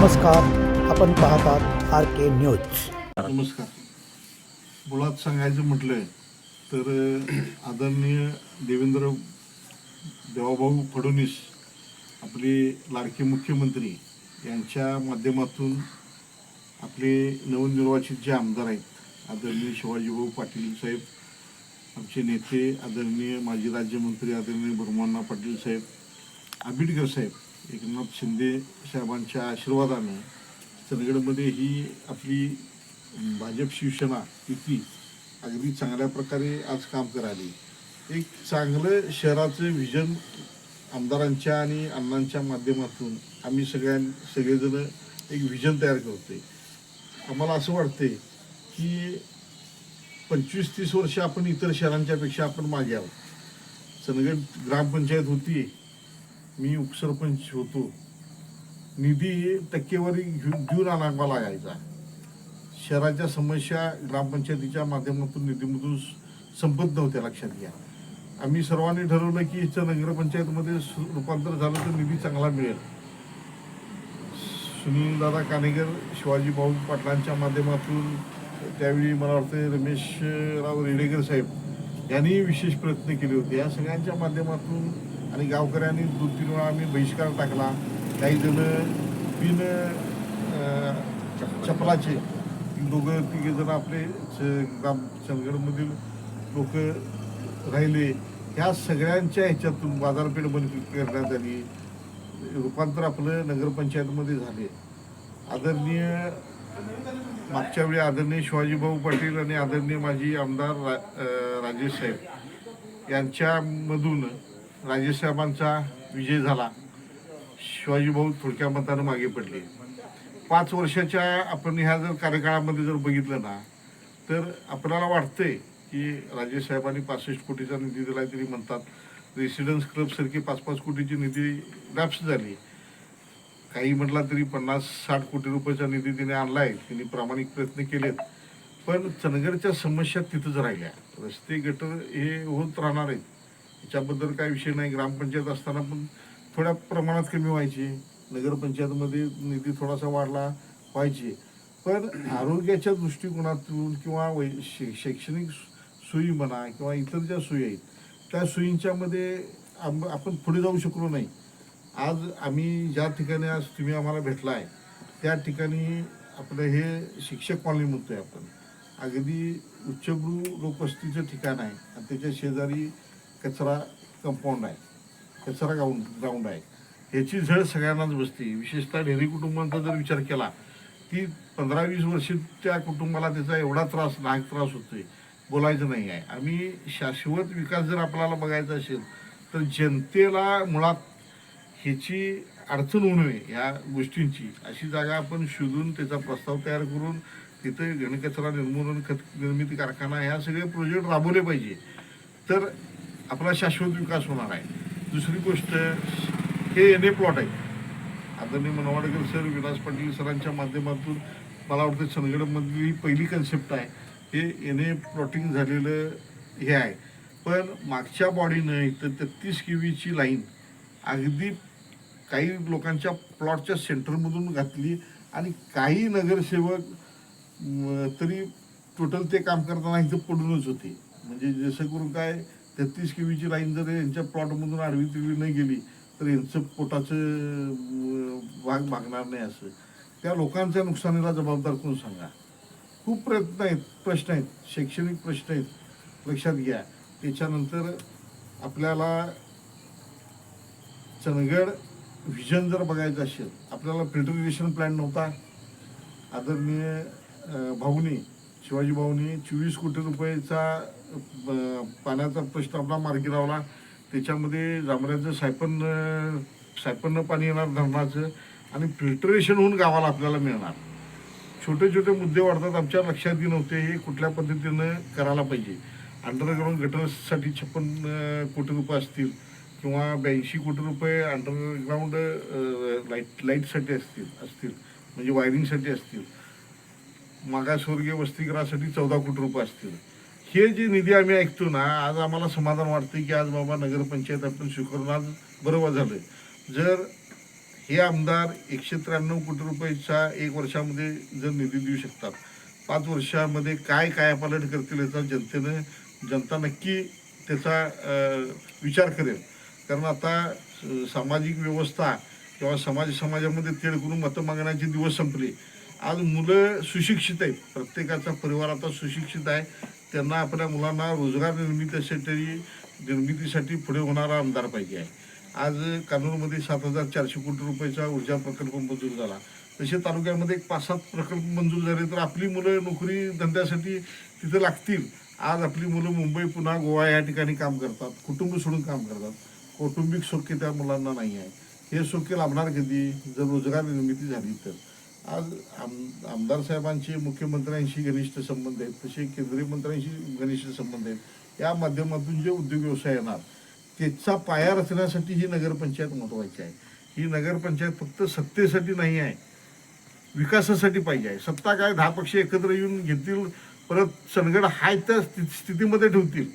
नमस्कार आपण पाहतात आर के न्यूज. नमस्कार. मुळात सांगायचं म्हटलं तर आदरणीय देवेंद्र देवाभाऊ फडणवीस आपले लाडके मुख्यमंत्री यांच्या माध्यमातून आपले नवनिर्वाचित जे आमदार आहेत आदरणीय शिवाजीभाऊ पाटील साहेब आमचे नेते आदरणीय माजी राज्यमंत्री आदरणीय भरमान्ना पाटील साहेब आंबेडकर साहेब एकनाथ शिंदे साहेबांच्या आशीर्वादाने चंदगडमध्ये ही आपली भाजप शिवसेना युती अगदी चांगल्या प्रकारे आज काम करायली एक चांगलं शहराचं व्हिजन आमदारांच्या आणि अण्णांच्या माध्यमातून आम्ही सगळ्यां सगळेजण एक व्हिजन तयार करतोय. आम्हाला असं वाटते की पंचवीस तीस वर्ष आपण इतर शहरांच्यापेक्षा आपण मागे आहोत. चंदगड ग्रामपंचायत होती मी उपसरपंच होतो. निधी टक्केवारी घेऊन घेऊन आणावा लागायचा शहराच्या समस्या ग्रामपंचायतीच्या माध्यमातून निधीमधून संपत नव्हत्या लक्षात घ्या. आम्ही सर्वांनी ठरवलं की इथं नगरपंचायतमध्ये सु- रूपांतर झालं तर निधी चांगला मिळेल. सुनीलदादा कानेगर शिवाजी भाऊ पाटलांच्या माध्यमातून त्यावेळी मला वाटतं रमेशराव रेडेकर साहेब यांनी विशेष प्रयत्न केले होते. या सगळ्यांच्या माध्यमातून आणि गावकऱ्यांनी दोन तीन वेळा आम्ही बहिष्कार टाकला. काही जण बिन चपलाचे. दोघं तिघे जण आपले ग्राम चंदगडमधील लोक राहिले. ह्या सगळ्यांच्या ह्याच्यातून बाजारपेठ बंद करण्यात आली. रूपांतर आपलं नगरपंचायतमध्ये झाले. आदरणीय मागच्या वेळी आदरणीय शिवाजीभाऊ पाटील आणि आदरणीय माजी आमदार रा राजेश साहेब यांच्यामधून राजेश साहेबांचा विजय झाला. शिवाजीभाऊ थोडक्या मतानं मागे पडले. पाच वर्षाच्या आपण ह्या जर कार्यकाळामध्ये जर बघितलं ना तर आपल्याला वाटतंय की राजेश साहेबांनी पासष्ट कोटीचा निधी दिला तरी म्हणतात रेसिडेन्स क्लबसारखी पाच पाच कोटीची निधी लॅप्स झाली. काही म्हटला तरी पन्नास साठ कोटी रुपयाचा निधी तिने आणला आहे तिने प्रामाणिक प्रयत्न केलेत. पण चंदगडच्या समस्या तिथंच राहिल्या. रस्ते गटर हे होत राहणार आहेत. याच्याबद्दल काही विषय नाही. ग्रामपंचायत असताना पण थोड्या प्रमाणात कमी व्हायची. नगरपंचायतमध्ये निधी थोडासा वाढला व्हायची. पण आरोग्याच्या दृष्टिकोनातून किंवा वै शै- शैक्षणिक सोयी म्हणा किंवा इतर ज्या सोयी आहेत त्या सोयींच्यामध्ये आम- आपण पुढे जाऊ शकलो नाही. आज आम्ही ज्या ठिकाणी आज तुम्ही आम्हाला भेटला आहे त्या ठिकाणी आपलं हे शिक्षक कॉलनी आहे आपण. अगदी उच्चभ्रू लोकवस्तीचं ठिकाण आहे आणि त्याच्या शेजारी कचरा कंपाऊंड आहे. कचरा ग्राउंड ग्राउंड आहे. ह्याची झळ सगळ्यांनाच बसते. विशेषतः ढेरी कुटुंबांचा जर विचार केला की पंधरा वीस वर्ष त्या कुटुंबाला त्याचा एवढा त्रास नाहक त्रास होतोय बोलायचं नाही आहे. आम्ही शाश्वत विकास जर आपल्याला बघायचा असेल तर जनतेला मुळात ह्याची अडचण होऊ नये ह्या गोष्टींची. अशी जागा आपण शोधून त्याचा प्रस्ताव तयार करून तिथे घनकचरा निर्मूलन खत निर्मिती कारखाना ह्या सगळे प्रोजेक्ट राबवले पाहिजे. तर आपला शाश्वत विकास होणार आहे. दुसरी गोष्ट हे एन ए प्लॉट आहे आदरणीय मनवाडकर सर विलास पाटील सरांच्या माध्यमातून मला वाटतं चंदगडमधली ही पहिली कन्सेप्ट आहे. हे एन ए प्लॉटिंग झालेलं हे आहे. पण मागच्या बॉडीनं इथं तेहतीस केवीची लाईन अगदी काही लोकांच्या प्लॉटच्या सेंटरमधून घातली आणि काही नगरसेवक तरी टोटल ते काम करताना इथं पडूनच होते. म्हणजे जसं करून काय तेहतीस केवीची लाईन जर यांच्या प्लॉटमधून आडवी तिडवी नाही गेली तर यांचं पोटाचं भाग भागणार नाही असं. त्या लोकांच्या नुकसानीला जबाबदार कोण सांगा? खूप प्रयत्न आहेत प्रश्न आहेत शैक्षणिक प्रश्न आहेत लक्षात घ्या. त्याच्यानंतर आपल्याला चंदगड व्हिजन जर बघायचं असेल आपल्याला फिल्टरेशन प्लॅन नव्हता. आदरणीय भाऊनी शिवाजी भाऊनी चोवीस कोटी रुपयाचा पाण्याचा प्रश्न आपला मार्गी लावला. त्याच्यामध्ये जांभऱ्याचं सायपन अं, सायपन्न पाणी येणार धरणाचं आणि फिल्टरेशन होऊन गावाला आपल्याला मिळणार. छोटे छोटे मुद्दे वाढतात आमच्या लक्षात येत नव्हते हे कुठल्या पद्धतीनं करायला पाहिजे. अंडरग्राऊंड गटर्ससाठी छप्पन कोटी रुपये असतील किंवा ब्याऐंशी कोटी रुपये अंडरग्राऊंड लाइट लाईटसाठी असतील असतील म्हणजे वायरिंगसाठी असतील. मागासवर्गीय वस्तीकरासाठी चौदा कोटी रुपये असतील. हे जे निधी आम्ही ऐकतो ना आज आम्हाला समाधान वाटतं की आज बाबा नगरपंचायत आपण स्वीकारून आज बरोबर झालं जर हे आमदार एकशे त्र्याण्णव कोटी रुपयाचा एक वर्षामध्ये जर निधी देऊ शकतात पाच वर्षामध्ये काय काय पालट करतील याचा जनतेनं जनता नक्की त्याचा विचार करेल. कारण आता सामाजिक व्यवस्था किंवा समाज समाजामध्ये तेढ करून मतं मागण्याचे दिवस संपले. आज मुलं सुशिक्षित आहेत. प्रत्येकाचा परिवार आता सुशिक्षित आहे. त्यांना आपल्या मुलांना रोजगार निर्मितीसाठी निर्मितीसाठी पुढे होणारा आमदार पाहिजे आहे. आज कानूरमध्ये सात हजार चारशे कोटी रुपयाचा ऊर्जा प्रकल्प मंजूर झाला. तसे तालुक्यामध्ये एक पाच सात प्रकल्प मंजूर झाले तर आपली मुलं नोकरी धंद्यासाठी तिथं लागतील. आज आपली मुलं मुंबई पुन्हा गोवा या ठिकाणी काम करतात. कुटुंब सोडून काम करतात. कौटुंबिक सौख्य त्या मुलांना नाही आहे. हे सौख्य लाभणार कधी? जर रोजगार निर्मिती झाली तर. आज आम आमदार साहेबांशी मुख्यमंत्र्यांशी घनिष्ठ संबंध आहेत तसे केंद्रीय मंत्र्यांशी घनिष्ठ संबंध आहेत. या माध्यमातून जे उद्योग व्यवसाय येणार त्याचा पाया रचण्यासाठी ही नगरपंचायत महत्त्वाची आहे. ही नगरपंचायत फक्त सत्तेसाठी नाही आहे विकासासाठी पाहिजे आहे. सत्ता काय दहा पक्ष एकत्र येऊन घेतील परत सनगड हाय त्या स्थितीमध्ये ठेवतील.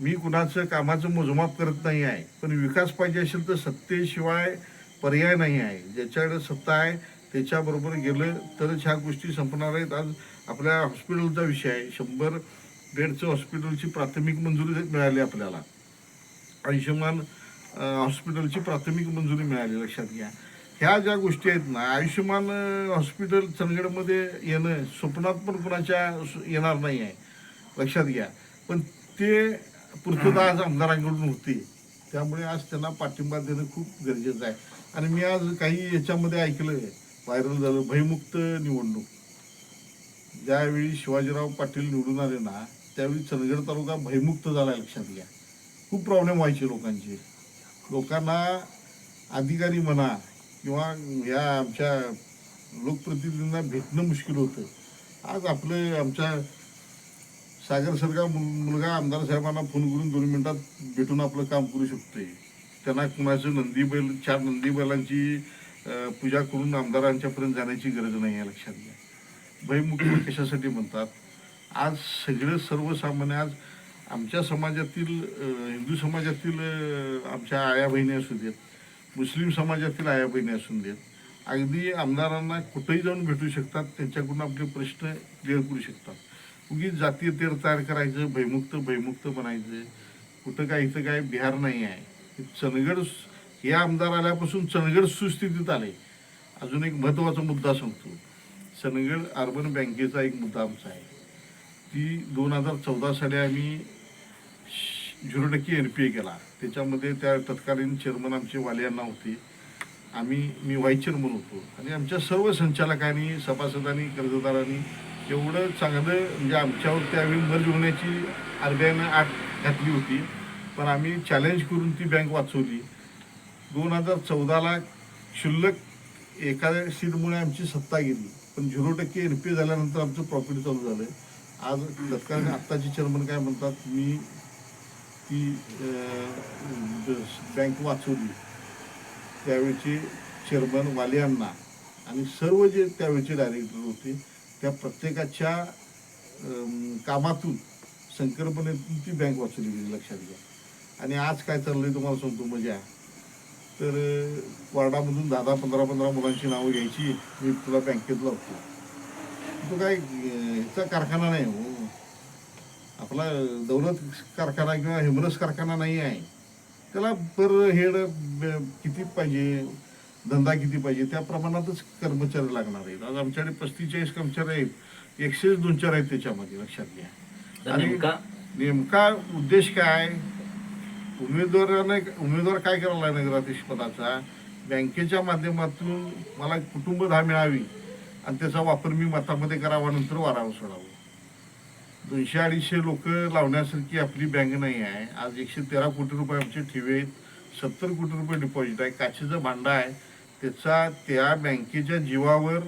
मी कुणाचं कामाचं मोजमाप करत नाही आहे पण विकास पाहिजे असेल तर सत्तेशिवाय पर्याय नाही आहे. ज्याच्याकडे सत्ता आहे त्याच्याबरोबर गेलं तरच ह्या गोष्टी संपणार आहेत. आज आपल्या हॉस्पिटलचा विषय आहे. शंभर बेडचं हॉस्पिटलची प्राथमिक मंजुरी मिळाली आपल्याला. आयुष्यमान हॉस्पिटलची प्राथमिक मंजुरी मिळाली लक्षात घ्या. ह्या ज्या गोष्टी आहेत ना आयुष्यमान हॉस्पिटल चंदगडमध्ये येणं स्वप्नात पण कुणाच्या येणार नाही आहे. लक्षात घ्या. पण ते पूर्तता आज आमदारांकडून होती. त्यामुळे आज त्यांना पाठिंबा देणं खूप गरजेचं आहे. आणि मी आज काही याच्यामध्ये ऐकलं व्हायरल झालं भयमुक्त निवडणूक. ज्यावेळी शिवाजीराव पाटील निवडून आले ना त्यावेळी चंदगड तालुका भयमुक्त झाला लक्षात घ्या. खूप प्रॉब्लेम व्हायचे लोकांचे. लोकांना अधिकारी म्हणा किंवा ह्या आमच्या लोकप्रतिनिधींना भेटणं मुश्किल होतं. आज आपलं आमच्या सागर सरकार मुलगा आमदार साहेबांना फोन करून दोन मिनिटात भेटून आपलं काम करू शकतोय. त्यांना कुणाचं नंदी बैल चार नंदी बैलांची पूजा करून आमदारांच्यापर्यंत जाण्याची गरज नाही आहे लक्षात घ्या. भयमुक्त कशासाठी म्हणतात? आज सगळे सर्वसामान्य आज आमच्या समाजातील हिंदू समाजातील आमच्या आया बहिणी असू देत मुस्लिम समाजातील आया बहिणी असू देत अगदी आमदारांना कुठेही जाऊन भेटू शकतात त्यांच्याकडून आपले प्रश्न क्लिअर करू शकतात. उगीच जातीय तेर तयार करायचं भयमुक्त भयमुक्त बनायचं कुठं काय इथं काय बिहार नाही आहे. चनगड हे आमदार आल्यापासून चंदगड सुस्थितीत आले. अजून एक महत्त्वाचा मुद्दा सांगतो. चंदगड अर्बन बँकेचा एक मुद्दा आमचा आहे. ती दोन हजार चौदा साली आम्ही झिरो टक्के एन पी ए केला. त्याच्यामध्ये त्या तत्कालीन चेअरमन आमचे वाले यांना होते. आम्ही मी व्हाईस चेअरमन होतो. आणि आमच्या सर्व संचालकांनी सभासदांनी कर्जदारांनी एवढं चांगलं म्हणजे आमच्यावर त्यावेळी मर्ज होण्याची आर बी आयनं आठ घातली होती. पण आम्ही चॅलेंज करून ती बँक वाचवली. दोन हजार चौदाला शिल्लक एखाद्या सीटमुळे आमची सत्ता गेली. पण झिरो टक्के एन पी झाल्यानंतर आमचं प्रॉफिट चालू झालं आज तत्कालीन आत्ताचे चेअरमन काय म्हणतात मी ती बँक वाचवली त्यावेळचे चेअरमन वालियांना आणि सर्व जे त्यावेळचे डायरेक्टर होते त्या प्रत्येकाच्या कामातून संकल्पनेतून ती बँक वाचवली गेली लक्षात घ्या. आणि आज काय चाललंय तुम्हाला सांगतो मजा. तर वार्डामधून दहा दहा पंधरा पंधरा मुलांची नावं घ्यायची. मी तुला बँकेत लावतो तो काय ह्याचा कारखाना नाही हो. आपला दौलत कारखाना किंवा हेमरस कारखाना नाही आहे. त्याला पर हेड किती पाहिजे? धंदा किती पाहिजे? त्या प्रमाणातच कर्मचारी लागणार आहेत. आज आमच्याकडे पस्तीस चाळीस कर्मचारी आहेत. एकशे दोन चार आहेत त्याच्यामध्ये लक्षात घ्या. आणि नेमका उद्देश काय? उमेदवाराने उमेदवार काय करायला आहे नगराधीश पदाचा? बँकेच्या माध्यमातून मला कुटुंब दहा मिळावी आणि त्याचा वापर मी मतामध्ये करावा नंतर वारावर सोडावं. दोनशे अडीचशे लोक लावण्यासारखी आपली बँक नाही आहे. आज एकशे तेरा कोटी रुपये आमचे ठेवे आहेत. सत्तर कोटी रुपये डिपॉझिट आहे. काचेचं भांडं आहे. त्याचा त्या बँकेच्या जीवावर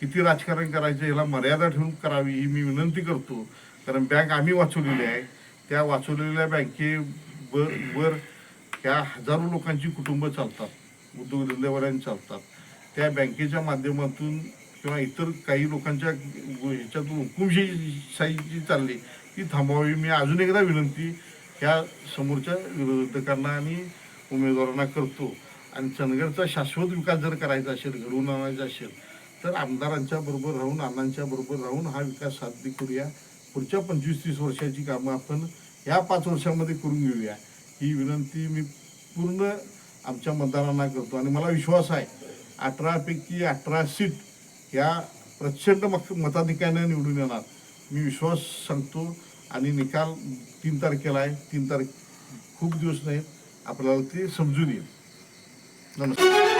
किती राजकारण करायचं याला मर्यादा ठेवून करावी ही मी विनंती करतो. कारण बँक आम्ही वाचवलेली आहे. त्या वाचवलेल्या बँके वर ह्या हजारो लोकांची कुटुंबं चालतात उद्योगधंदेवाल्यांनी चालतात. त्या बँकेच्या माध्यमातून किंवा इतर काही लोकांच्या ह्याच्यातून हुकुमशाही जी चालली ती थांबवावी. मी अजून एकदा विनंती ह्या समोरच्या विरोधकांना आणि उमेदवारांना करतो. आणि चंदगडचा शाश्वत विकास जर करायचा असेल घडवून आणायचा असेल तर आमदारांच्या बरोबर राहून अण्णांच्या बरोबर राहून हा विकास साध्य करूया. पुढच्या पंचवीस तीस वर्षाची कामं आपण ह्या पाच वर्षामध्ये करून घेऊया. ही विनंती मी पूर्ण आमच्या मतदारांना करतो आणि मला विश्वास आहे अठरापैकी अठरा सीट ह्या प्रचंड मत मताधिकाऱ्याने निवडून येणार. मी विश्वास सांगतो आणि निकाल तीन तारखेला आहे. तीन तारीख खूप दिवस नाहीत आपल्याला ते समजून येईल. नमस्कार.